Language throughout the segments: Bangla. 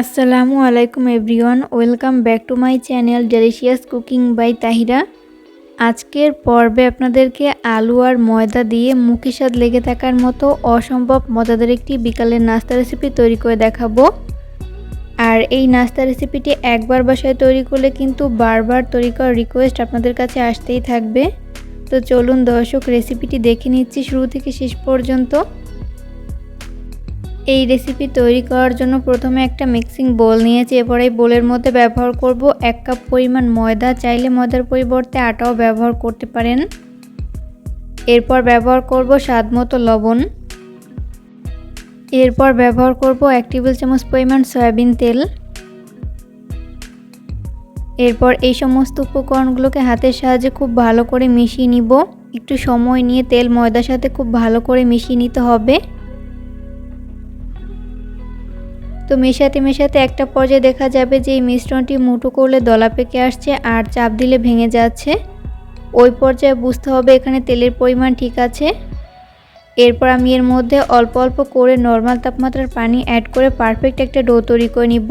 আসসালামু আলাইকুম everyone welcome back to my channel delicious cooking by Tahira আজকের পর্বে আপনাদেরকে আলু আর ময়দা দিয়ে মুখে স্বাদ লেগে থাকার মতো অসম্ভব মজাদার একটি বিকালের নাস্তা রেসিপি তৈরি করে দেখাবো। আর এই নাস্তা রেসিপিটি একবার বাসায় তৈরি করলে কিন্তু বারবার তৈরি করার রিকোয়েস্ট আপনাদের কাছে আসতেই থাকবে। তো চলুন দর্শক রেসিপিটি দেখে নিচ্ছি। শুরু থেকে শেষ পর্যন্ত এই রেসিপি তৈরি করার জন্য প্রথমে একটা মিক্সিং বোল নিয়েছি। এরপর এই বোলের মধ্যে ব্যবহার করব এক কাপ পরিমাণ ময়দা। চাইলে ময়দার পরিবর্তে আটাও ব্যবহার করতে পারেন। এরপর ব্যবহার করব স্বাদ মতো লবণ। এরপর ব্যবহার করব এক টেবিল চামচ পরিমাণ সয়াবিন তেল। এরপর এই সমস্ত উপকরণগুলোকে হাতের সাহায্যে খুব ভালো করে মিশিয়ে নিব। একটু সময় নিয়ে তেল ময়দার সাথে খুব ভালো করে মিশিয়ে নিতে হবে। তো মেশাতে মেশাতে একটা পর্যায়ে দেখা যাবে যে এই মিশ্রণটি মুঠো করলে দলা পেকে আসছে আর চাপ দিলে ভেঙে যাচ্ছে। ওই পর্যায়ে বুঝতে হবে এখানে তেলের পরিমাণ ঠিক আছে। এরপর আমি এর মধ্যে অল্প অল্প করে নর্মাল তাপমাত্রার পানি অ্যাড করে পারফেক্ট একটা ডো তৈরি করে নিব।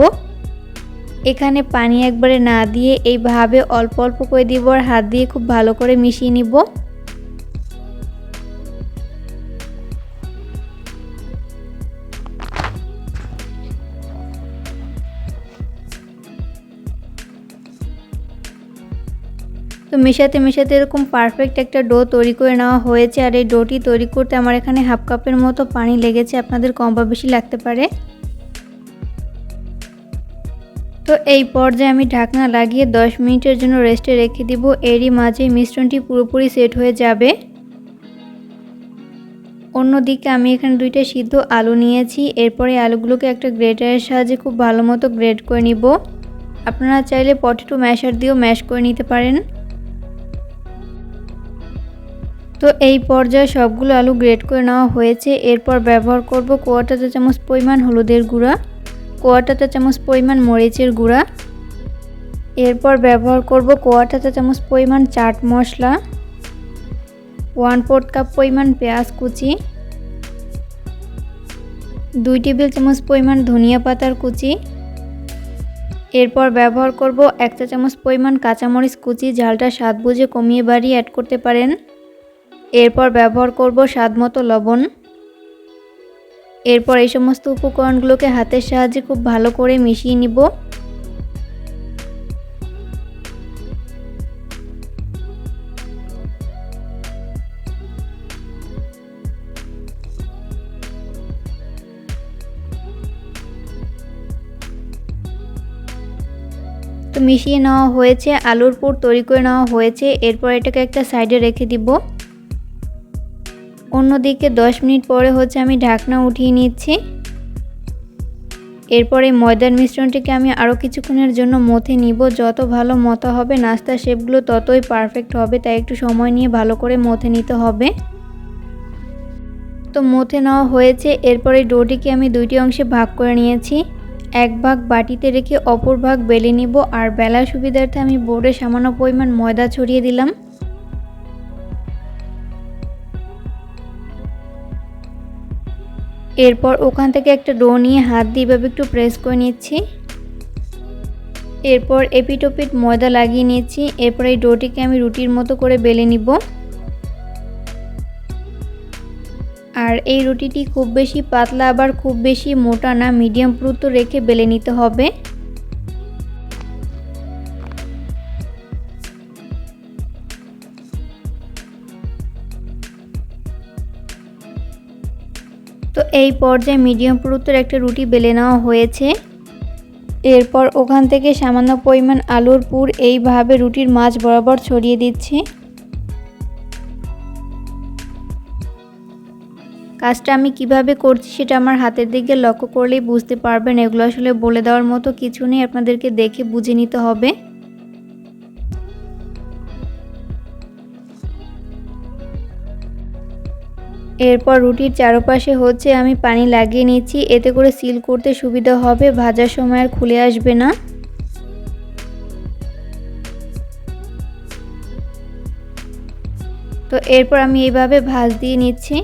এখানে পানি একবারে না দিয়ে এইভাবে অল্প অল্প করে দিব আর হাত দিয়ে খুব ভালো করে মিশিয়ে নিব। তো মেশাতে মেশাতে এরকম পারফেক্ট একটা ডো তৈরি করে নেওয়া হয়েছে। আর এই ডোটি তৈরি করতে আমার এখানে হাফ কাপের মতো পানি লেগেছে। আপনাদের কম বা বেশি লাগতে পারে। তো এই পর্যায়ে আমি ঢাকনা লাগিয়ে 10 মিনিটের জন্য রেস্টে রেখে দিব। এরই মাঝে মিশ্রণটি পুরোপুরি সেট হয়ে যাবে। অন্যদিকে আমি এখানে দুইটা সিদ্ধ আলু নিয়েছি। এরপরে আলুগুলোকে একটা গ্রেটারের সাহায্যে খুব ভালো মতো গ্রেড করে নিব। আপনারা চাইলে পটেটো ম্যাশার দিয়েও ম্যাশ করে নিতে পারেন। তো এই পর্যায়ে সবগুলো আলু গ্রেড করে নেওয়া হয়েছে। এরপর ব্যবহার করব কোয়াটা চা চামচ পরিমাণ হলুদের গুঁড়া কোয়াটা চা চামচ পরিমাণ মরিচের গুঁড়া। এরপর ব্যবহার করব কোয়াটা চা চামচ পরিমাণ chaat masala, one fourth cup পরিমাণ পেঁয়াজ কুচি, দুই টেবিল চামচ পরিমাণ ধনিয়া পাতার কুচি। এরপর ব্যবহার করব এক চা চামচ পরিমাণ কাঁচামরিচ কুচি, ঝালটা স্বাদ বুঝে কমিয়ে বাড়িয়ে অ্যাড করতে পারেন। এরপর ব্যবহার করব স্বাদ মতো লবণ। এরপর এই সমস্ত উপকরণগুলোকে হাতের সাহায্যে খুব ভালো করে মিশিয়ে নিব। তো মিশিয়ে নেওয়া হয়েছে, আলুর পুর তৈরি করে নেওয়া হয়েছে। এরপর এটাকে একটা সাইডে রেখে দিব। অন্যদিকে 10 মিনিট পরে হচ্ছে আমি ঢাকনা উঠিয়ে নিচ্ছি। এরপরে ময়দার মিশ্রণটিকে আমি আরও কিছুক্ষণের জন্য মথে নিব। যত ভালো মতো হবে, নাস্তার শেপগুলো ততই পারফেক্ট হবে, তাই একটু সময় নিয়ে ভালো করে মথে নিতে হবে। তো মথে নেওয়া হয়েছে। এরপরে ডোটিকে আমি দুইটি অংশে ভাগ করে নিয়েছি। এক ভাগ বাটিতে রেখে অপর ভাগ বেলে নিব। আর বেলার সুবিধার্থে আমি বোর্ডে সামান্য পরিমাণ ময়দা ছড়িয়ে দিলাম। এরপর ওখান থেকে একটা ডো নিয়ে হাত দিয়ে এভাবে একটু প্রেস করে নিচ্ছি। এরপর এপিটোপিট ময়দা লাগিয়ে নিয়েছি। এরপর এই ডোটিকে আমি রুটির মতো করে বেলে নিব। আর এই রুটিটি খুব বেশি পাতলা আবার খুব বেশি মোটা না মিডিয়াম পুরুত্ব রেখে বেলে নিতে হবে। এই পর্যায়ে মিডিয়াম পুরুত্বের একটা রুটি বেলে নেওয়া হয়েছে। এরপর ওখান থেকে সামান্য পরিমাণ আলুর পুর এইভাবে রুটির মাছ বরাবর ছড়িয়ে দিচ্ছি। কাজটা আমি কীভাবে করছি সেটা আমার হাতের দিকে লক্ষ্য করলেই বুঝতে পারবেন। এগুলো আসলে বলে দেওয়ার মতো কিছু নেই, আপনাদেরকে দেখে বুঝে নিতে হবে। এরপর রুটির চারপাশে হচ্ছে আমি পানি লাগিয়ে নিচ্ছি। এতে করে সিল করতে সুবিধা হবে, ভাজার সময় আর খুলে আসবে না। তো এরপর আমি এইভাবে ভাজ দিয়ে নিচ্ছি।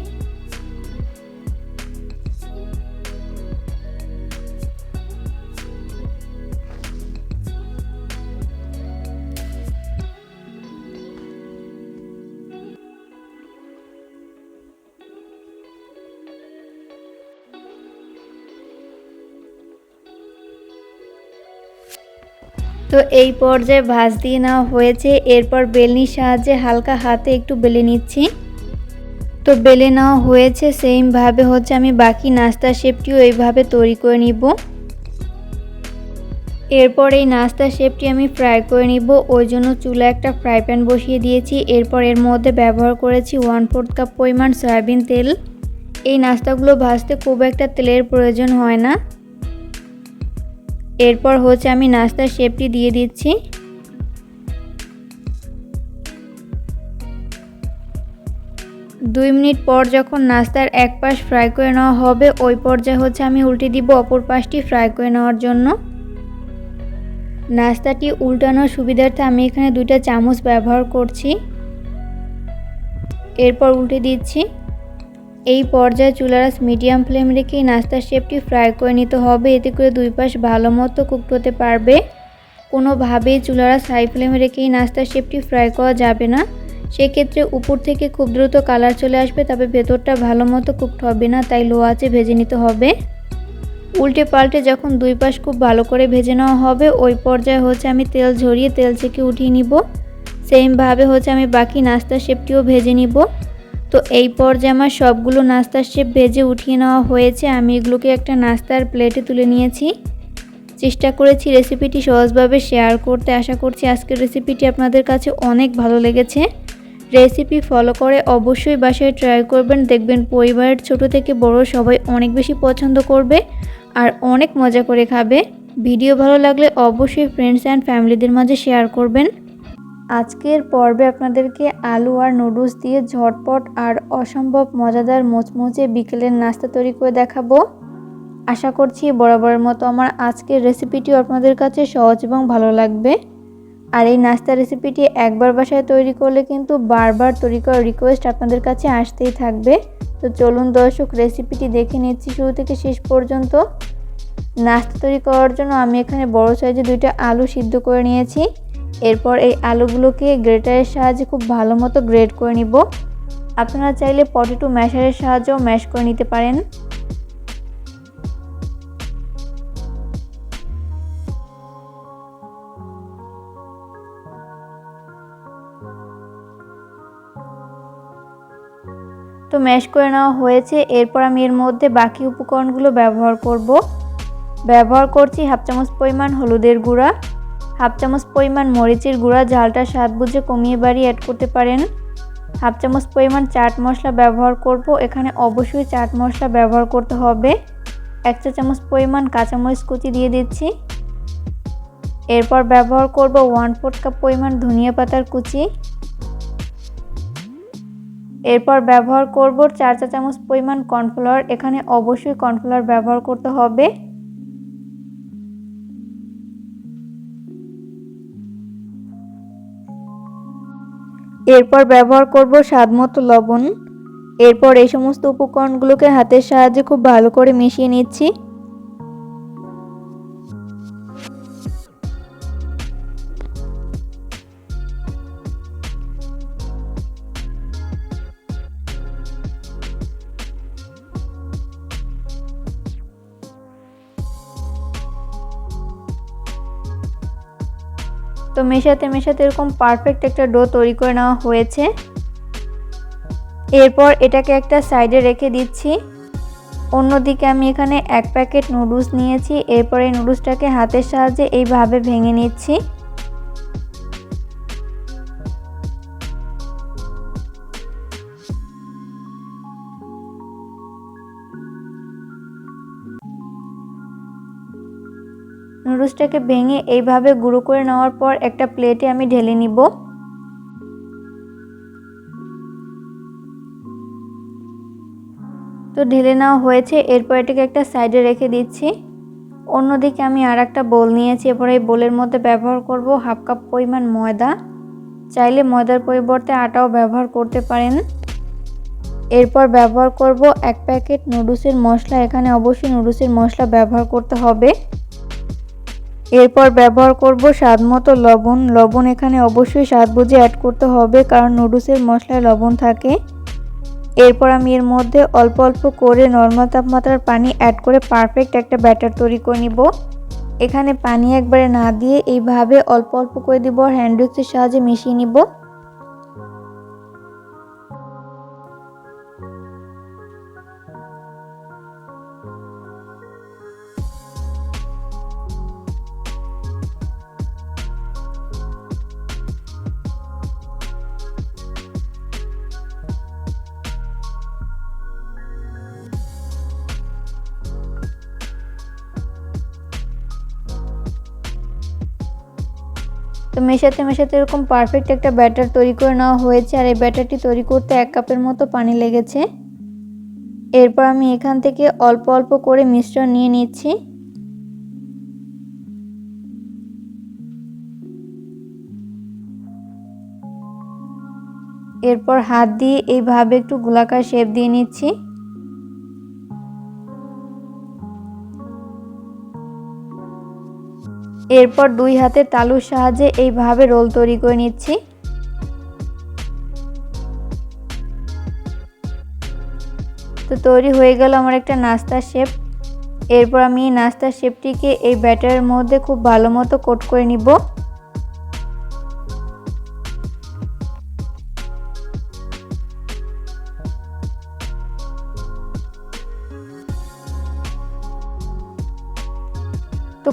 এই পর্যায়ে ভাজ দিয়ে নেওয়া হয়েছে। এরপর বেলনির সাহায্যে হালকা হাতে একটু বেলে নিচ্ছি। তো বেলে নেওয়া হয়েছে সেমভাবে হচ্ছে আমি বাকি নাস্তার শেপটিও এইভাবে তৈরি করে নিব। এরপর এই নাস্তার শেপটি আমি ফ্রাই করে নিব। ওই জন্য চুলা একটা ফ্রাই প্যান বসিয়ে দিয়েছি। এরপর এর মধ্যে ব্যবহার করেছি ওয়ান ফোর্থ কাপ পরিমাণ সয়াবিন তেল। এই নাস্তাগুলো ভাজতে খুব একটা তেলের প্রয়োজন হয় না। এরপর হচ্ছে আমি নাস্তার শেপটি দিয়ে দিচ্ছি। দুই মিনিট পর যখন নাস্তার এক পাশ ফ্রাই করে নেওয়া হবে, ওই পর্যায়ে হচ্ছে আমি উল্টে দিব অপর পাশটি ফ্রাই করে নেওয়ার জন্য। নাস্তাটি উল্টানোর সুবিধার্থে আমি এখানে দুইটা চামচ ব্যবহার করছি। এরপর উল্টে দিচ্ছি। এই পর্যায়ে চুলারাস মিডিয়াম ফ্লেম রেখে নাস্তার শেপটি ফ্রাই করে নিতে হবে। এতে করে দুই পাশ ভালো মতো কুকড হতে পারবে। কোনোভাবেই চুলারাস হাই ফ্লেমে রেখে এই নাস্তার শেপটি ফ্রাই করা যাবে না। সেক্ষেত্রে উপর থেকে খুব দ্রুত কালার চলে আসবে, তবে ভেতরটা ভালো মতো কুকড হবে না, তাই লো আছে ভেজে নিতে হবে। উল্টে পাল্টে যখন দুই পাশ খুব ভালো করে ভেজে নেওয়া হবে, ওই পর্যায়ে হচ্ছে আমি তেল ঝরিয়ে তেল থেকে উঠিয়ে নিব। সেমভাবে হচ্ছে আমি বাকি নাস্তার শেপটিও ভেজে নিব। তো এই পর্যায়ে আমার সবগুলো নাস্তার শেপ ভেজে উঠিয়ে নেওয়া হয়েছে। আমি এগুলোকে একটা নাস্তার প্লেটে তুলে নিয়েছি। চেষ্টা করেছি রেসিপিটি সহজভাবে শেয়ার করতে। আশা করছি আজকের রেসিপিটি আপনাদের কাছে অনেক ভালো লেগেছে। রেসিপি ফলো করে অবশ্যই বাসায় ট্রাই করবেন। দেখবেন পরিবারের ছোট থেকে বড় সবাই অনেক বেশি পছন্দ করবে আর অনেক মজা করে খাবে। ভিডিও ভালো লাগলে অবশ্যই ফ্রেন্ডস অ্যান্ড ফ্যামিলিদের মাঝে শেয়ার করবেন। আজকের পর্বে আপনাদেরকে আলু আর নুডলস দিয়ে ঝটপট আর অসম্ভব মজাদার মোচমোচে বিকেলের নাস্তা তৈরি করে দেখাবো। আশা করছি বরাবরের মতো আমার আজকের রেসিপিটিও আপনাদের কাছে সহজ এবং ভালো লাগবে। আর এই নাস্তা রেসিপিটি একবার বাসায় তৈরি করলে কিন্তু বারবার তৈরি করার রিকোয়েস্ট আপনাদের কাছে আসতেই থাকবে। তো চলুন দর্শক, রেসিপিটি দেখে নিচ্ছি শুরু থেকে শেষ পর্যন্ত। নাস্তা তৈরি করার জন্য আমি এখানে বড় সাইজে দুইটা আলু সিদ্ধ করে নিয়েছি। এরপর এই আলুগুলোকে গ্রেটারের সাহায্যে খুব ভালো মতো গ্রেড করে নিব। আপনারা চাইলে পটেটো ম্যাশারের সাহায্যেও ম্যাশ করে নিতে পারেন। তো ম্যাশ করে নেওয়া হয়েছে। এরপর আমি এর মধ্যে বাকি উপকরণগুলো ব্যবহার করব। ব্যবহার করছি হাফ চামচ পরিমাণ হলুদের গুঁড়া। হাফ চামচ পরিমাণ মরিচের গুঁড়া, ঝালটা স্বাদ বুঝে কমিয়ে বাড়িয়ে অ্যাড করতে পারেন। হাফ চামচ পরিমাণ চাট মশলা ব্যবহার করব। এখানে অবশ্যই চাট মশলা ব্যবহার করতে হবে। এক চা চামচ পরিমাণ কাঁচামরিচ কুচি দিয়ে দিচ্ছি। এরপর ব্যবহার করব ওয়ান ফোর্থ কাপ পরিমাণ ধনিয়া পাতার কুচি। এরপর ব্যবহার করব চার চা চামচ পরিমাণ কর্নফ্লাওয়ার এখানে অবশ্যই কর্নফ্লাওয়ার ব্যবহার করতে হবে। এরপর ব্যবহার করব স্বাদ মতো লবণ। এরপর এই সমস্ত উপকরণগুলোকে হাতের সাহায্যে খুব ভালো করে মিশিয়ে নিচ্ছি। তো মেশাতে মেশাতে এরকম পারফেক্ট একটা ডো তৈরি করে নেওয়া হয়েছে। এরপর এটাকে একটা সাইডে রেখে দিচ্ছি। অন্যদিকে আমি এখানে এক প্যাকেট নুডলস নিয়েছি। এরপর এই নুডলসটাকে হাতের সাহায্যে এইভাবে ভেঙে নিচ্ছি। নুডলসটাকে ভেঙে এইভাবে গুঁড়ো করে নেওয়ার পর একটা প্লেটে আমি ঢেলে নিব। তো ঢেলে নেওয়া হয়েছে, এরপর এটাকে একটা সাইডে রেখে দিচ্ছি। অন্যদিকে আমি আর একটা বোল নিয়েছি, এরপর এই বোলের মধ্যে ব্যবহার করব হাফ কাপ পরিমাণ ময়দা। চাইলে ময়দার পরিবর্তে আটাও ব্যবহার করতে পারেন। এরপর ব্যবহার করব এক প্যাকেট নুডলসের মশলা, এখানে অবশ্যই নুডলসের মশলা ব্যবহার করতে হবে। এরপর ব্যবহার করব স্বাদ মতো লবণ। লবণ এখানে অবশ্যই স্বাদ বুঝে অ্যাড করতে হবে, কারণ নুডলসের মশলায় লবণ থাকে। এরপর আমি এর মধ্যে অল্প অল্প করে নর্মাল তাপমাত্রার পানি অ্যাড করে পারফেক্ট একটা ব্যাটার তৈরি করে নিব। এখানে পানি একবারে না দিয়ে এইভাবে অল্প অল্প করে দিব, আর হ্যান্ড উইক্সের সাহায্যে মিশিয়ে নিব। তো মেশাতে মেশাতে এরকম পারফেক্ট একটা ব্যাটার তৈরি করে নেওয়া হয়েছে। আর এই ব্যাটারটি তৈরি করতে এক কাপের মতো পানি লেগেছে। এরপর আমি এখান থেকে অল্প অল্প করে মিশ্রণ নিয়ে নিচ্ছি। এরপর হাত দিয়ে এইভাবে একটু গোলাকার শেপ দিয়ে নিচ্ছি। এরপর দুই হাতে তালুর সাহায্যে এইভাবে রোল তৈরি করে নিচ্ছি। তো তৈরি হয়ে গেল আমার একটা নাস্তার শেপ। এরপর আমি এই নাস্তার শেপটিকে এই ব্যাটারের মধ্যে খুব ভালো মতো কোট করে নিব।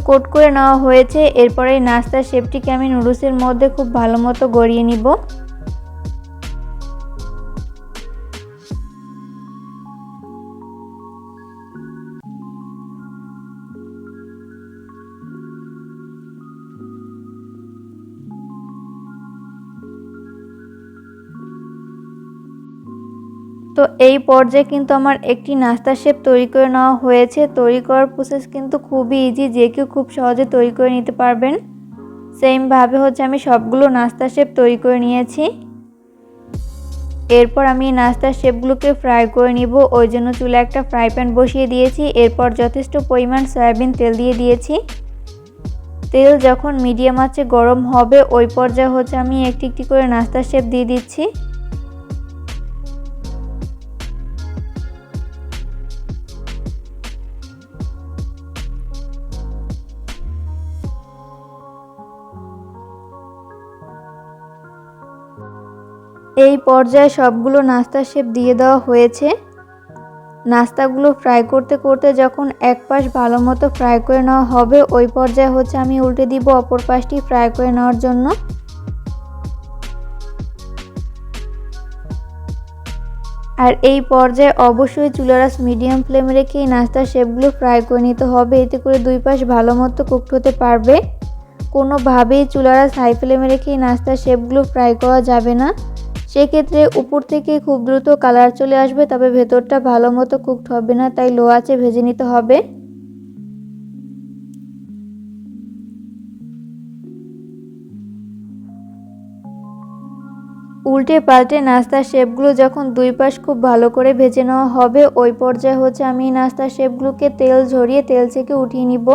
কোট করে নেওয়া হয়েছে। এরপরে এই নাস্তার শেপটিকে আমি নুডলসের মধ্যে খুব ভালো মতো গড়িয়ে নিব। তো এই পর্যায়ে কিন্তু আমার একটি নাস্তা শেপ তৈরি করে নেওয়া হয়েছে। তৈরি করার প্রসেস কিন্তু খুবই ইজি যে কেউ খুব সহজে তৈরি করে নিতে পারবেন। সেমভাবে হচ্ছে আমি সবগুলো নাস্তা শেপ তৈরি করে নিয়েছি। এরপর আমি নাস্তার শেপগুলোকে ফ্রাই করে নিব। ওই জন্য চুলে একটা ফ্রাই প্যান বসিয়ে দিয়েছি। এরপর যথেষ্ট পরিমাণ সয়াবিন তেল দিয়ে দিয়েছি। তেল যখন মিডিয়াম আছে গরম হবে, ওই পর্যায়ে হচ্ছে আমি একটি একটি করে নাস্তার শেপ দিয়ে দিচ্ছি। এই পর্যায়ে সবগুলো নাস্তার শেপ দিয়ে দেওয়া হয়েছে। নাস্তাগুলো ফ্রাই করতে করতে যখন এক পাশ ভালো মতো ফ্রাই করে নেওয়া হবে, ওই পর্যায়ে হচ্ছে আমি উল্টে দিব অপর পাশটি ফ্রাই করে নেওয়ার জন্য। আর এই পর্যায়ে অবশ্যই চুলারাস মিডিয়াম ফ্লেমে রেখে এই নাস্তার শেপগুলো ফ্রাই করে নিতে হবে, এতে করে দুই পাশ ভালো মতো কুকড হতে পারবে। কোনোভাবেই চুলারাস হাই ফ্লেমে রেখে এই নাস্তার শেপগুলো ফ্রাই করা যাবে না। সেক্ষেত্রে উপর থেকে খুব দ্রুত কালার চলে আসবে, তবে ভেতরটা ভালো মতো কুকড হবে না, তাই লো আছে ভেজে নিতে হবে। উল্টে পাল্টে নাস্তার শেপগুলো যখন দুই পাশ খুব ভালো করে ভেজে নেওয়া হবে, ওই পর্যায়ে হচ্ছে আমি নাস্তার শেপগুলোকে তেল ঝরিয়ে তেল থেকে উঠিয়ে নিব।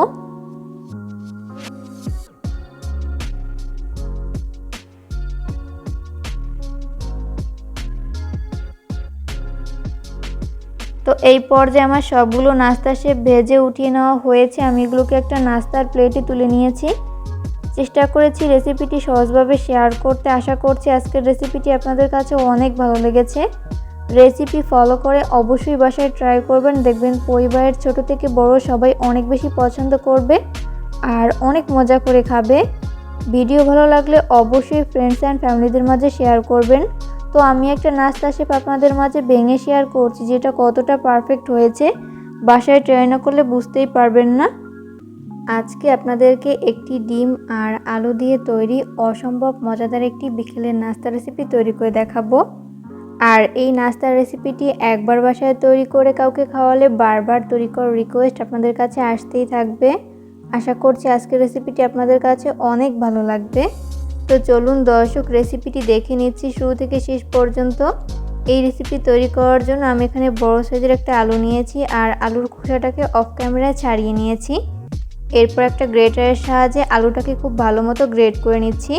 এই পর্যায়ে আমার সবগুলো নাস্তা সে ভেজে উঠিয়ে নেওয়া হয়েছে। আমি এগুলোকে একটা নাস্তার প্লেটে তুলে নিয়েছি। চেষ্টা করেছি রেসিপিটি সহজভাবে শেয়ার করতে। আশা করছি আজকের রেসিপিটি আপনাদের কাছে অনেক ভালো লেগেছে। রেসিপি ফলো করে অবশ্যই বাসায় ট্রাই করবেন। দেখবেন পরিবারের ছোট থেকে বড় সবাই অনেক বেশি পছন্দ করবে আর অনেক মজা করে খাবে। ভিডিও ভালো লাগলে অবশ্যই ফ্রেন্ডস অ্যান্ড ফ্যামিলিদের মাঝে শেয়ার করবেন। তো আমি একটা নাস্তা শেপ আপনাদের মাঝে ভেঙে শেয়ার করছি, যেটা কতটা পারফেক্ট হয়েছে। বাসায় ট্রাই না করলে বুঝতেই পারবেন না। আজকে আপনাদেরকে একটি ডিম আর আলু দিয়ে তৈরি অসম্ভব মজাদার একটি বিকেলের নাস্তা রেসিপি তৈরি করে দেখাবো। আর এই নাস্তার রেসিপিটি একবার বাসায় তৈরি করে কাউকে খাওয়ালে বারবার তৈরি করার রিকোয়েস্ট আপনাদের কাছে আসতেই থাকবে। আশা করছি আজকের রেসিপিটি আপনাদের কাছে অনেক ভালো লাগবে। তো চলুন দর্শক রেসিপিটি দেখে নিচ্ছি শুরু থেকে শেষ পর্যন্ত। এই রেসিপি তৈরি করার জন্য আমি এখানে বড় সাইজের একটা আলু নিয়েছি আর আলুর খোসাটাকে অফ ক্যামেরায় ছাড়িয়ে নিয়েছি। এরপর একটা গ্রেটারের সাহায্যে আলুটাকে খুব ভালো মতো গ্রেট করে নিচ্ছি।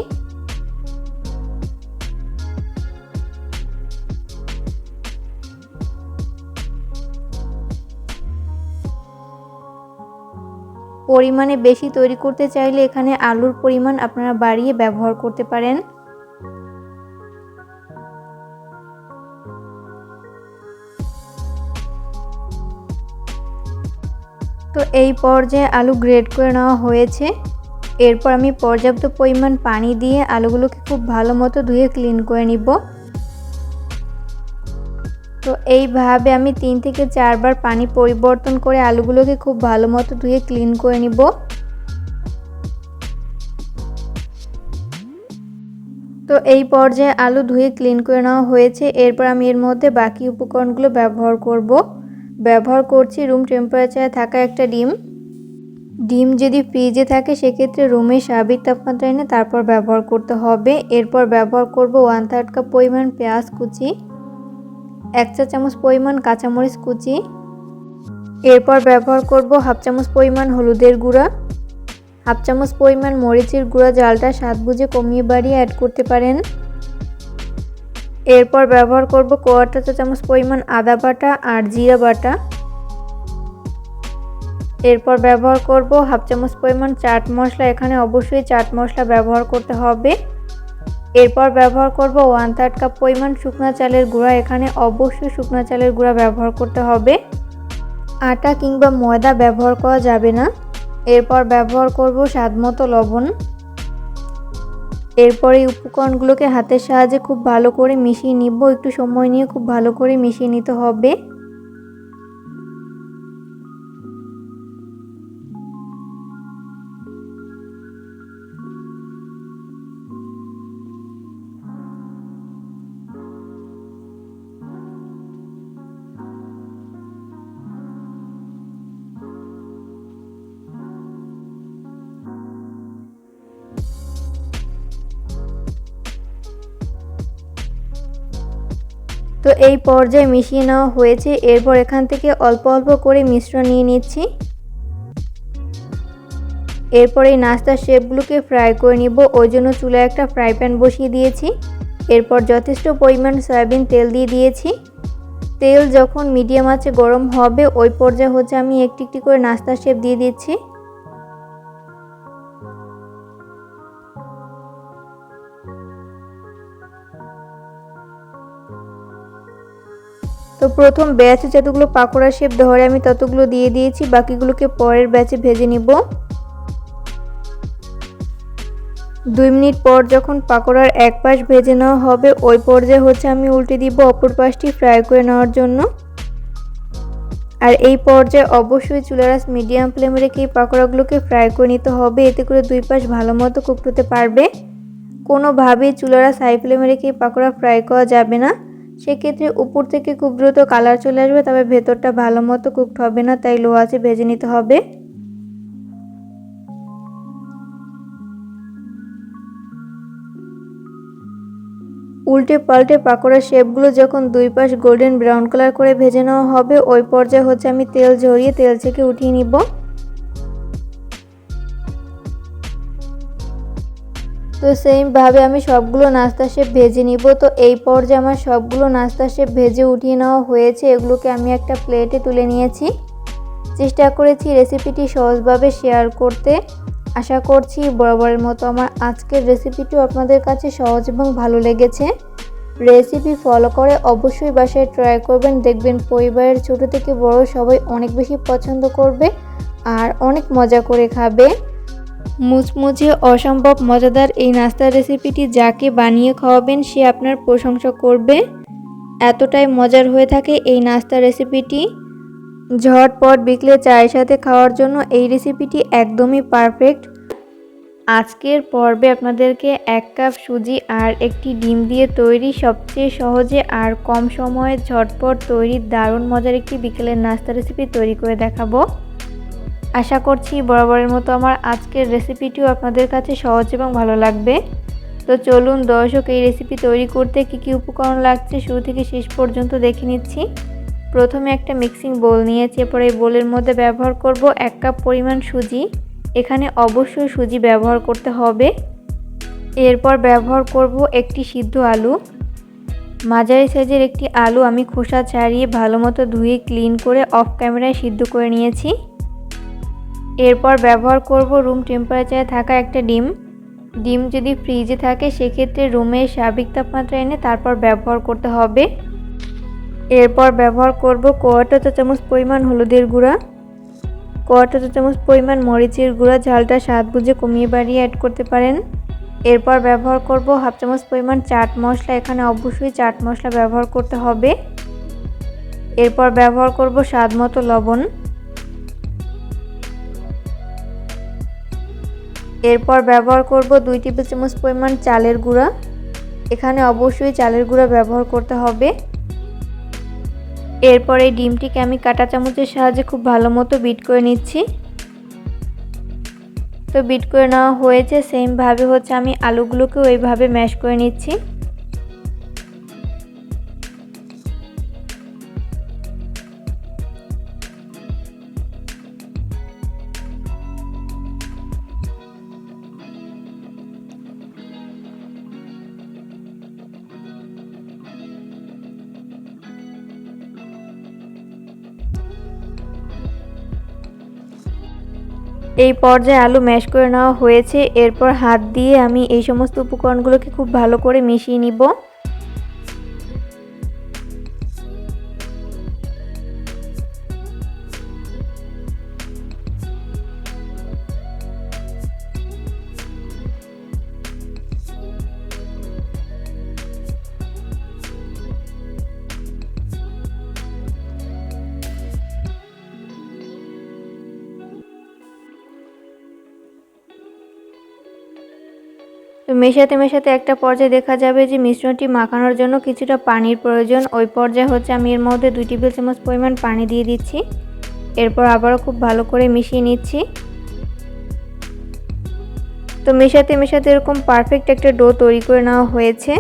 পরিমাণে বেশি তৈরি করতে চাইলে এখানে আলুর পরিমাণ আপনারা বাড়িয়ে ব্যবহার করতে পারেন। তো এই পর্যায়ে আলু গ্রেড করে নেওয়া হয়েছে। এরপর আমি পর্যাপ্ত পরিমাণ পানি দিয়ে আলুগুলোকে খুব ভালো মতো ধুয়ে ক্লিন করে নিব। তো এইভাবে আমি তিন থেকে চারবার পানি পরিবর্তন করে আলুগুলোকে খুব ভালো মতো ধুয়ে ক্লিন করে নিব। তো এই পর্যায়ে আলু ধুয়ে ক্লিন করে নেওয়া হয়েছে। এরপর আমি এর মধ্যে বাকি উপকরণগুলো ব্যবহার করব। ব্যবহার করছি রুম টেম্পারেচারে থাকা একটা ডিম। ডিম যদি ফ্রিজে থাকে, সেক্ষেত্রে রুমে স্বাভাবিক তাপমাত্রা এনে তারপর ব্যবহার করতে হবে। এরপর ব্যবহার করব ওয়ান থার্ড কাপ পরিমাণ পেঁয়াজ কুচি। এক চা চামচ পরিমাণ কাঁচামরিচ কুচি। এরপর ব্যবহার করব হাফ চামচ পরিমাণ হলুদের গুঁড়া। হাফ চামচ পরিমাণ মরিচের গুঁড়া, জালটা স্বাদ বুঝে কমিয়ে বাড়িয়ে অ্যাড করতে পারেন। এরপর ব্যবহার করব কোয়াটা চা চামচ পরিমাণ আদা বাটা আর জিরা বাটা। এরপর ব্যবহার করব হাফ চামচ পরিমাণ চাট মশলা, এখানে অবশ্যই চাট মশলা ব্যবহার করতে হবে। এরপর ব্যবহার করব ওয়ান থার্ড কাপ পরিমাণ শুকনো চালের গুঁড়া। এখানে অবশ্যই শুকনো চালের গুঁড়া ব্যবহার করতে হবে। আটা কিংবা ময়দা ব্যবহার করা যাবে না। এরপর ব্যবহার করব স্বাদ মতো লবণ। এরপর এই উপকরণগুলোকে হাতের সাহায্যে খুব ভালো করে মিশিয়ে নিব। একটু সময় নিয়ে খুব ভালো করে মিশিয়ে নিতে হবে। তো এই পর্যায়ে মিশিয়ে নেওয়া হয়েছে। এরপর এখান থেকে অল্প অল্প করে মিশ্রণ নিয়ে নিচ্ছি। এরপর এই নাস্তার শেপগুলোকে ফ্রাই করে নিব। ওই জন্য চুলায় একটা ফ্রাই প্যান বসিয়ে দিয়েছি। এরপর যথেষ্ট পরিমাণ সয়াবিন তেল দিয়ে দিয়েছি। তেল যখন মিডিয়াম আছে গরম হবে, ওই পর্যায়ে হচ্ছে আমি একটি একটি করে নাস্তার শেপ দিয়ে দিচ্ছি। তো প্রথম ব্যাচে যতগুলো পাকোড়া শেপ ধরে আমি ততগুলো দিয়ে দিয়েছি, বাকিগুলোকে পরের ব্যাচে ভেজে নিব। দুই মিনিট পর যখন পাকোড়ার এক পাশ ভেজে নেওয়া হবে, ওই পর্যায়ে হচ্ছে আমি উল্টে দিব অপর পাশটি ফ্রাই করে নেওয়ার জন্য। আর এই পর্যায়ে অবশ্যই চুলারাস মিডিয়াম ফ্লেমে রেখে পাকোড়াগুলোকে ফ্রাই করে নিতে হবে, এতে করে দুই পাশ ভালো মতো কুক পারবে। কোনোভাবেই চুলারাস হাই ফ্লেমে রেখে পাকোড়া ফ্রাই করা যাবে না। সেক্ষেত্রে উপর থেকে খুব দ্রুত কালার চলে আসবে, তবে ভেতরটা ভালো মতো কুকড হবে না, তাই লো আছে ভেজে নিতে হবে। উল্টে পাল্টে পাকোড়ার শেপগুলো যখন দুই পাশ গোল্ডেন ব্রাউন কালার করে ভেজে নেওয়া হবে, ওই পর্যায়ে হচ্ছে আমি তেল ঝরিয়ে তেল থেকে উঠিয়ে নিব। তো সেইমভাবে আমি সবগুলো নাস্তা শেপ ভেজে নিব। তো এই পর্যায়ে আমার সবগুলো নাস্তা শেপ ভেজে উঠিয়ে নেওয়া হয়েছে। এগুলোকে আমি একটা প্লেটে তুলে নিয়েছি। চেষ্টা করেছি রেসিপিটি সহজভাবে শেয়ার করতে। আশা করছি বরাবরের মতো আমার আজকের রেসিপিটিও আপনাদের কাছে সহজ এবং ভালো লেগেছে। রেসিপি ফলো করে অবশ্যই বাসায় ট্রাই করবেন। দেখবেন পরিবারের ছোট থেকে বড় সবাই অনেক বেশি পছন্দ করবে আর অনেক মজা করে খাবে। মুচমুচে অসম্ভব মজাদার এই নাস্তার রেসিপিটি যাকে বানিয়ে খাওয়াবেন সে আপনার প্রশংসা করবে। এতটাই মজার হয়ে থাকে এই নাস্তার রেসিপিটি ঝটপট বিকলে চায়ের সাথে খাওয়ার জন্য এই রেসিপিটি একদমই পারফেক্ট আজকের পর্বে আপনাদেরকে এক কাপ সুজি আর একটি ডিম দিয়ে তৈরি সবচেয়ে সহজে আর কম সময়ে ঝটপট তৈরি দারুণ মজার একটি বিকেলের নাস্তা রেসিপি তৈরি করে দেখাবো। আশা করছি বরাবরের মতো আমার আজকের রেসিপিটিও আপনাদের কাছে সহজ এবং ভালো লাগবে। তো চলুন দর্শক, এই রেসিপি তৈরি করতে কী কী উপকরণ লাগছে শুরু থেকে শেষ পর্যন্ত দেখে নিচ্ছি। প্রথমে একটা মিক্সিং বোল নিয়েছি, এরপর এই বোলের মধ্যে ব্যবহার করব এক কাপ পরিমাণ সুজি। এখানে অবশ্যই সুজি ব্যবহার করতে হবে। এরপর ব্যবহার করব একটি সিদ্ধ আলু। মাঝারি সাইজের একটি আলু আমি খোসা ছাড়িয়ে ভালো মতো ধুয়ে ক্লিন করে অফ ক্যামেরায় সিদ্ধ করে নিয়েছি। এরপর ব্যবহার করব রুম টেম্পারেচারে থাকা একটা ডিম। ডিম যদি ফ্রিজে থাকে, সেক্ষেত্রে রুমের স্বাভাবিক তাপমাত্রা এনে তারপর ব্যবহার করতে হবে। এরপর ব্যবহার করব কোয়াটা চা চামচ পরিমাণ হলুদের গুঁড়া কোয়াটা চা চামচ পরিমাণ মরিচের গুঁড়া, ঝালটা স্বাদ বুঝে কমিয়ে বাড়িয়ে অ্যাড করতে পারেন। এরপর ব্যবহার করব হাফ চামচ পরিমাণ চাট মশলা, এখানে অবশ্যই চাট মশলা ব্যবহার করতে হবে। এরপর ব্যবহার করব স্বাদ মতো লবণ। এরপর ব্যবহার করব দুই টেবিল চামচ পরিমাণ চালের গুঁড়া। এখানে অবশ্যই চালের গুঁড়া ব্যবহার করতে হবে। এরপর এই ডিমটিকে আমি কাটা চামচের সাহায্যে খুব ভালো মতো বিট করে নিচ্ছি। তো বিট করে নেওয়া হয়েছে সেমভাবে হচ্ছে আমি আলুগুলোকেও এইভাবে ম্যাশ করে নিচ্ছি। এই পর্যায়ে আলু ম্যাশ করে নেওয়া হয়েছে। এরপর হাত দিয়ে আমি এই সমস্ত উপকরণগুলোকে খুব ভালো করে মিশিয়ে নিব। মেশাতে মেশাতে একটা পর্যায়ে দেখা যাবে যে মিশ্রণটি মাখানোর জন্য কিছুটা পানির প্রয়োজন। ওই পর্যায়ে হচ্ছে আমি এর মধ্যে দুই টেবিল চামচ পরিমাণ পানি দিয়ে দিচ্ছি। এরপর আবারও খুব ভালো করে মিশিয়ে নিচ্ছি। তো মেশাতে মেশাতে এরকম পারফেক্ট একটা ডো তৈরি করে নেওয়া হয়েছে।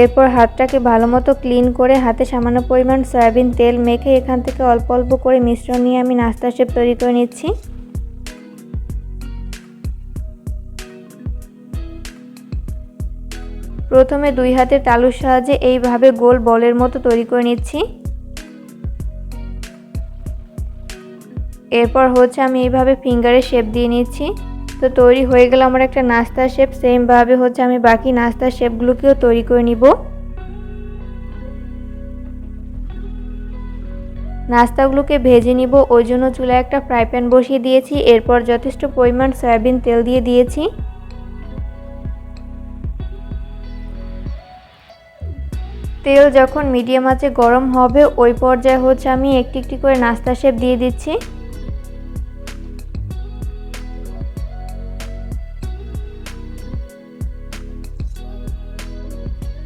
এরপর হাতটাকে ভালো মতো ক্লিন করে হাতে সামান্য পরিমাণ সয়াবিন তেল মেখে এখান থেকে অল্প অল্প করে মিশ্রণ নিয়ে আমি নাস্তা শেপ তৈরি করে নিচ্ছি। প্রথমে দুই হাতের তালুর সাহায্যে এইভাবে গোল বলের মতো তৈরি করে নিচ্ছি। এরপর হচ্ছে আমি এইভাবে ফিঙ্গারের শেপ দিয়ে নিচ্ছি। তো তৈরি হয়ে গেল আমার একটা নাস্তার শেপ। সেমভাবে হচ্ছে আমি বাকি নাস্তার শেপগুলোকেও তৈরি করে নিব। নাস্তাগুলোকে ভেজে নিব। ওই জন্য চুলায় একটা ফ্রাই প্যান বসিয়ে দিয়েছি। এরপর যথেষ্ট পরিমাণ সয়াবিন তেল দিয়ে দিয়েছি। তেল যখন মিডিয়াম আছে গরম হবে, ওই পর্যায়ে হচ্ছে আমি একটি একটি করে নাস্তা শেপ দিয়ে দিচ্ছি।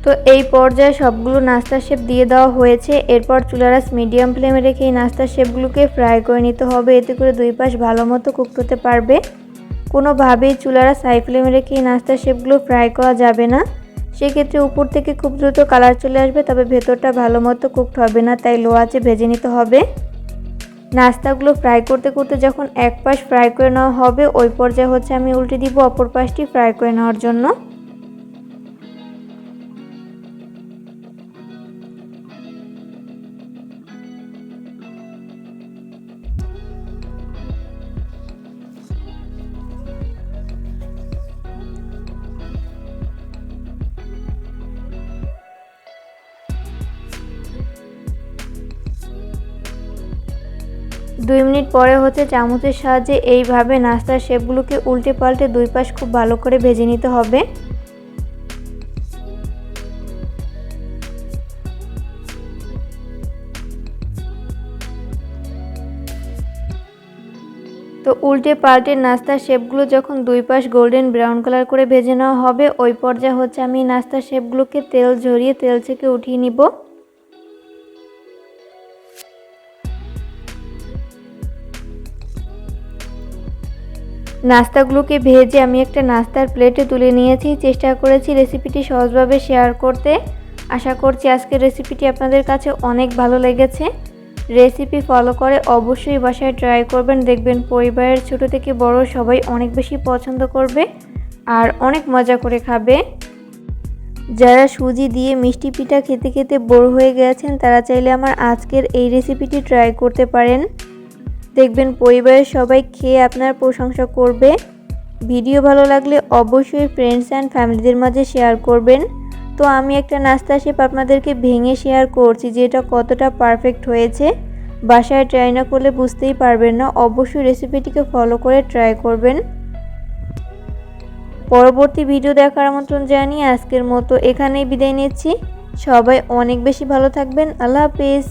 তো এই পর্যায়ে সবগুলো নাস্তা শেপ দিয়ে দেওয়া হয়েছে। এরপর চুলারাস মিডিয়াম ফ্লেমে রেখে এই নাস্তা শেপগুলোকে ফ্রাই করে নিতে হবে। এতে করে দুই পাশ ভালো মতো কুক হতে পারবে। কোনোভাবেই চুলারাস হাই ফ্লেমে রেখে এই নাস্তা শেপগুলো ফ্রাই করা যাবে না। সেক্ষেত্রে উপর থেকে খুব দ্রুত কালার চলে আসবে, তবে ভেতরটা ভালো মতো কুকড হবে না, তাই লো আছে ভেজে নিতে হবে। নাস্তাগুলো ফ্রাই করতে করতে যখন এক পাশ ফ্রাই করে নেওয়া হবে, ওই পর্যায়ে হচ্ছে আমি উল্টে দিব অপর পাশটি ফ্রাই করে নেওয়ার জন্য। দুই মিনিট পরে হচ্ছে চামচের সাহায্যে এইভাবে নাস্তার শেপগুলোকে উল্টে পাল্টে দুই পাশ খুব ভালো করে ভেজে নিতে হবে। তো উল্টে পাল্টে নাস্তার শেপগুলো যখন দুই পাশ গোল্ডেন ব্রাউন কালার করে ভেজে নেওয়া হবে, ওই পর্যায়ে হচ্ছে আমি নাস্তার শেপগুলোকে তেল ঝরিয়ে তেল থেকে উঠিয়ে নিব। নাস্তাগুলোকে ভেজে আমি একটা নাস্তার প্লেটে তুলে নিয়েছি। চেষ্টা করেছি রেসিপিটি সহজভাবে শেয়ার করতে। আশা করছি আজকের রেসিপিটি আপনাদের কাছে অনেক ভালো লেগেছে। রেসিপি ফলো করে অবশ্যই বাসায় ট্রাই করবেন। দেখবেন পরিবারের ছোট থেকে বড় সবাই অনেক বেশি পছন্দ করবে আর অনেক মজা করে খাবে। যারা সুজি দিয়ে মিষ্টি পিঠা খেতে খেতে বোর হয়ে গেছেন, তারা চাইলে আমার আজকের এই রেসিপিটি ট্রাই করতে পারেন। দেখবেন পরিবারের সবাই খেয়ে আপনার প্রশংসা করবে। ভিডিও ভালো লাগলে অবশ্যই ফ্রেন্ডস অ্যান্ড ফ্যামিলিদের মাঝে শেয়ার করবেন। তো আমি একটা নাস্তা শেপ আপনাদেরকে ভেঙে শেয়ার করছি যে এটা কতটা পারফেক্ট হয়েছে। বাসায় ট্রাই না করলে বুঝতেই পারবেন না, অবশ্যই রেসিপিটিকে ফলো করে ট্রাই করবেন। পরবর্তী ভিডিও দেখার আমন্ত্রণ জানিয়ে আজকের মতো এখানেই বিদায় নিচ্ছি। সবাই অনেক বেশি ভালো থাকবেন, আল্লাহ হাফিজ।